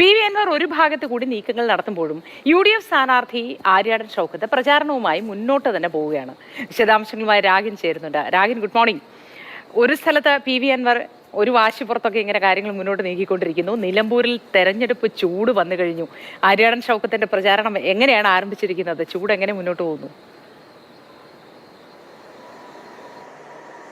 P V Anwar ഒരു ഭാഗത്ത് കൂടി നീക്കങ്ങൾ നടത്തുമ്പോഴും യു ഡി എഫ് സ്ഥാനാർത്ഥി ആര്യാടൻ ഷൗക്കത്ത് പ്രചാരണവുമായി മുന്നോട്ട് തന്നെ പോവുകയാണ്. വിശദാംശങ്ങളുമായി രാഗിൻ ചേരുന്നുണ്ട്. രാഗിൻ ഗുഡ് മോർണിംഗ് ഒരു സ്ഥലത്ത് പി വി അൻവർ ഒരു വാശിപ്പുറത്തൊക്കെ ഇങ്ങനെ കാര്യങ്ങൾ മുന്നോട്ട് നീക്കിക്കൊണ്ടിരിക്കുന്നു. നിലമ്പൂരിൽ തെരഞ്ഞെടുപ്പ് ചൂട് വന്നു കഴിഞ്ഞു. ആര്യാടൻ ഷൗക്കത്തിന്റെ പ്രചാരണം എങ്ങനെയാണ് ആരംഭിച്ചിരിക്കുന്നത്? ചൂട് എങ്ങനെ മുന്നോട്ട് പോകുന്നു?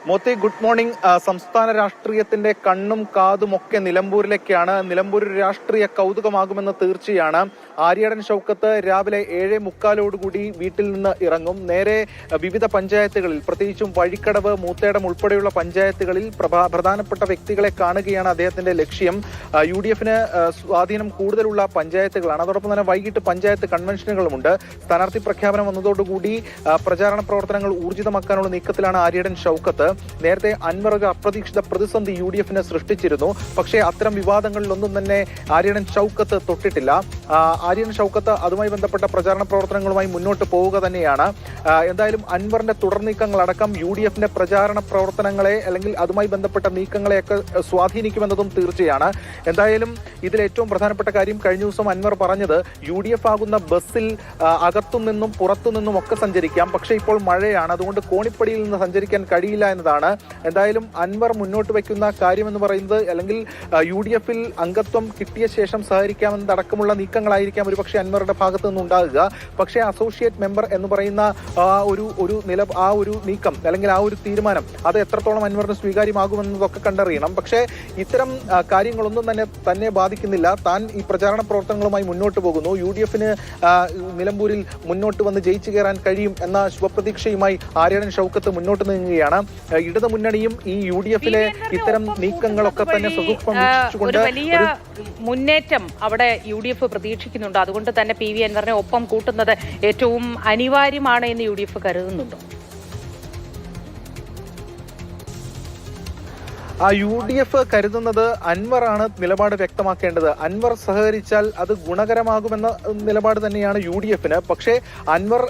മോത്തി ഗുഡ് മോർണിംഗ്. സംസ്ഥാന രാഷ്ട്രീയത്തിന്റെ കണ്ണും കാതും ഒക്കെ നിലമ്പൂരിലേക്കാണ്. നിലമ്പൂർ രാഷ്ട്രീയ കൗതുകമാകുമെന്ന് തീർച്ചയാണ്. ആര്യടൻ ഷൗക്കത്ത് രാവിലെ ഏഴേ മുക്കാലോടുകൂടി വീട്ടിൽ നിന്ന് ഇറങ്ങും. നേരെ വിവിധ പഞ്ചായത്തുകളിൽ പ്രത്യേകിച്ചും വഴിക്കടവ് മൂത്തേടം ഉൾപ്പെടെയുള്ള പഞ്ചായത്തുകളിൽ പ്രധാനപ്പെട്ട വ്യക്തികളെ കാണുകയാണ് അദ്ദേഹത്തിന്റെ ലക്ഷ്യം. യു ഡി എഫിന് സ്വാധീനം കൂടുതലുള്ള പഞ്ചായത്തുകളാണ്. അതോടൊപ്പം തന്നെ വൈകിട്ട് പഞ്ചായത്ത് കൺവെൻഷനുകളുമുണ്ട്. സ്ഥാനാർത്ഥി പ്രഖ്യാപനം വന്നതോടുകൂടി പ്രചാരണ പ്രവർത്തനങ്ങൾ ഊർജിതമാക്കാനുള്ള നീക്കത്തിലാണ് ആര്യടൻ ഷൗക്കത്ത്. നേരത്തെ അൻവർ അപ്രതീക്ഷിത പ്രതിസന്ധി യു ഡി എഫിന് സൃഷ്ടിച്ചിരുന്നു. പക്ഷേ അത്തരം വിവാദങ്ങളിലൊന്നും തന്നെ ആര്യണൻ ചൌക്കത്ത് തൊട്ടിട്ടില്ല. ആര്യൻ ഷൗക്കത്ത് അതുമായി ബന്ധപ്പെട്ട പ്രചാരണ പ്രവർത്തനങ്ങളുമായി മുന്നോട്ട് പോവുക തന്നെയാണ്. എന്തായാലും അൻവറിന്റെ തുടർ നീക്കങ്ങളടക്കം യു ഡി എഫിന്റെ പ്രചാരണ പ്രവർത്തനങ്ങളെ അല്ലെങ്കിൽ അതുമായി ബന്ധപ്പെട്ട നീക്കങ്ങളെയൊക്കെ സ്വാധീനിക്കുമെന്നതും തീർച്ചയാണ്. എന്തായാലും ഇതിൽ ഏറ്റവും പ്രധാനപ്പെട്ട കാര്യം കഴിഞ്ഞ ദിവസം അൻവർ പറഞ്ഞത് യു ഡി എഫ് ആകുന്ന ബസ്സിൽ അകത്തുനിന്നും പുറത്തുനിന്നും നിന്നും പുറത്തു നിന്നും ഒക്കെ സഞ്ചരിക്കാം. പക്ഷേ ഇപ്പോൾ മഴയാണ്. അതുകൊണ്ട് കോണിപ്പടിയിൽ നിന്ന് സഞ്ചരിക്കാൻ കഴിയില്ല എന്നതാണ് എന്തായാലും അൻവർ മുന്നോട്ട് വയ്ക്കുന്ന കാര്യം എന്ന് പറയുന്നത് അല്ലെങ്കിൽ യു ഡി എഫിൽ അംഗത്വം കിട്ടിയ ശേഷം സഹകരിക്കാമെന്നതടക്കമുള്ള നീക്കങ്ങളായിരിക്കാം ഒരുപക്ഷെ അൻവറുടെ ഭാഗത്തു നിന്നുണ്ടാകുക. പക്ഷേ അസോസിയേറ്റ് മെമ്പർ എന്ന് പറയുന്ന ഒരു ഒരു നില ആ ഒരു നീക്കം അല്ലെങ്കിൽ ആ ഒരു തീരുമാനം അത് എത്രത്തോളം അൻവറിന് സ്വീകാര്യമാകുമെന്നതൊക്കെ കണ്ടറിയണം. പക്ഷേ ഇത്തരം കാര്യങ്ങളൊന്നും തന്നെ തന്നെ ബാധിക്കുന്നില്ല. താൻ ഈ പ്രചാരണ പ്രവർത്തനങ്ങളുമായി മുന്നോട്ട് പോകുന്നു. യു ഡി എഫിന് നിലമ്പൂരിൽ മുന്നോട്ട് വന്ന് ജയിച്ചു കയറാൻ കഴിയും എന്ന ശുഭപ്രതീക്ഷയുമായി ആര്യടൻ ഷൗക്കത്ത് മുന്നോട്ട് നീങ്ങുകയാണ്. ഇടതു മുന്നണിയും ഈ യു ഡി എഫിലെ ഇത്തരം നീക്കങ്ങളൊക്കെ തന്നെ സസൂക്ഷ്മം ആ, ഒരു വലിയ മുന്നേറ്റം അവിടെ യു ഡി എഫ് പ്രതീക്ഷിക്കുന്നുണ്ട്. അതുകൊണ്ട് തന്നെ പി വി അൻവറിനെ ഒപ്പം കൂട്ടുന്നത് ഏറ്റവും അനിവാര്യമാണ് എന്ന് യു ഡി എഫ് കരുതുന്നുണ്ടോ. ആ യു ഡി എഫ് കരുതുന്നത് അൻവറാണ് നിലപാട് വ്യക്തമാക്കേണ്ടത്. അൻവർ സഹകരിച്ചാൽ അത് ഗുണകരമാകുമെന്ന നിലപാട് തന്നെയാണ് യു ഡി എഫിന്. പക്ഷേ അൻവർ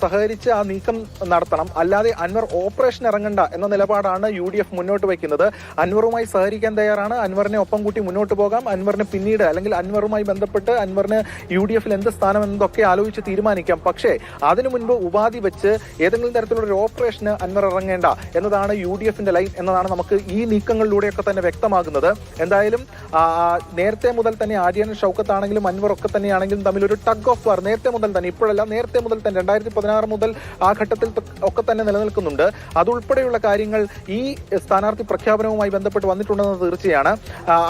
സഹകരിച്ച് ആ നീക്കം നടത്തണം. അല്ലാതെ അൻവർ ഓപ്പറേഷൻ ഇറങ്ങണ്ട എന്ന നിലപാടാണ് യു ഡി എഫ് മുന്നോട്ട് വയ്ക്കുന്നത്. അൻവറുമായി സഹകരിക്കാൻ തയ്യാറാണ്. അൻവറിനെ ഒപ്പം കൂട്ടി മുന്നോട്ട് പോകാം. അൻവറിന് പിന്നീട് അല്ലെങ്കിൽ അൻവറുമായി ബന്ധപ്പെട്ട് അൻവറിന് യു ഡി എഫിൽ എന്ത് സ്ഥാനം എന്നതൊക്കെ ആലോചിച്ച് തീരുമാനിക്കാം. പക്ഷേ അതിനു മുൻപ് ഉപാധി വെച്ച് ഏതെങ്കിലും തരത്തിലുള്ള ഒരു ഓപ്പറേഷന് അൻവർ ഇറങ്ങേണ്ട എന്നതാണ് യു ഡി എഫിന്റെ ലൈൻ എന്നതാണ് നമുക്ക് ഈ നീക്കങ്ങളിലൂടെയൊക്കെ തന്നെ വ്യക്തമാകുന്നത്. എന്തായാലും നേരത്തെ മുതൽ തന്നെ ആര്യൻ ഷൗക്കത്ത് ആണെങ്കിലും അൻവർ ഒക്കെ തന്നെയാണെങ്കിലും തമ്മിൽ ഒരു ടഗ് ഓഫ് വാർ നേരത്തെ മുതൽ തന്നെ ഇപ്പോഴല്ല നേരത്തെ മുതൽ തന്നെ രണ്ടായിരത്തി പതിനാറ് മുതൽ ആ ഘട്ടത്തിൽ ഒക്കെ തന്നെ നിലനിൽക്കുന്നുണ്ട്. അതുൾപ്പെടെയുള്ള കാര്യങ്ങൾ ഈ സ്ഥാനാർത്ഥി പ്രഖ്യാപനവുമായി ബന്ധപ്പെട്ട് വന്നിട്ടുണ്ടെന്ന് തീർച്ചയാണ്.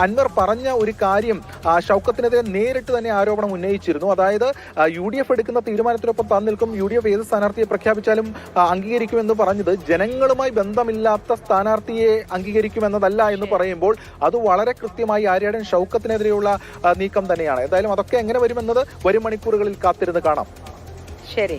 അൻവർ പറഞ്ഞ ഒരു കാര്യം ഷൗക്കത്തിനെതിരെ നേരിട്ട് തന്നെ ആരോപണം ഉന്നയിച്ചിരുന്നു. അതായത് യു ഡി എഫ് എടുക്കുന്ന തീരുമാനത്തിനൊപ്പം താൻ നിൽക്കും യു ഡി എഫ് ഏത് സ്ഥാനാർത്ഥിയെ പ്രഖ്യാപിച്ചാലും അംഗീകരിക്കുമെന്ന് പറഞ്ഞത് ജനങ്ങളുമായി ബന്ധമില്ലാത്ത സ്ഥാനാർത്ഥിയെ അംഗീകരിക്കുമെന്നതല്ല എന്ന് പറയുമ്പോൾ അത് വളരെ കൃത്യമായി ആര്യാടൻ ഷൗക്കത്തിനെതിരെയുള്ള നീക്കം തന്നെയാണ്. എന്തായാലും അതൊക്കെ എങ്ങനെ വരുമെന്നത് വരും മണിക്കൂറുകളിൽ കാത്തിരുന്ന് കാണാം. ശരി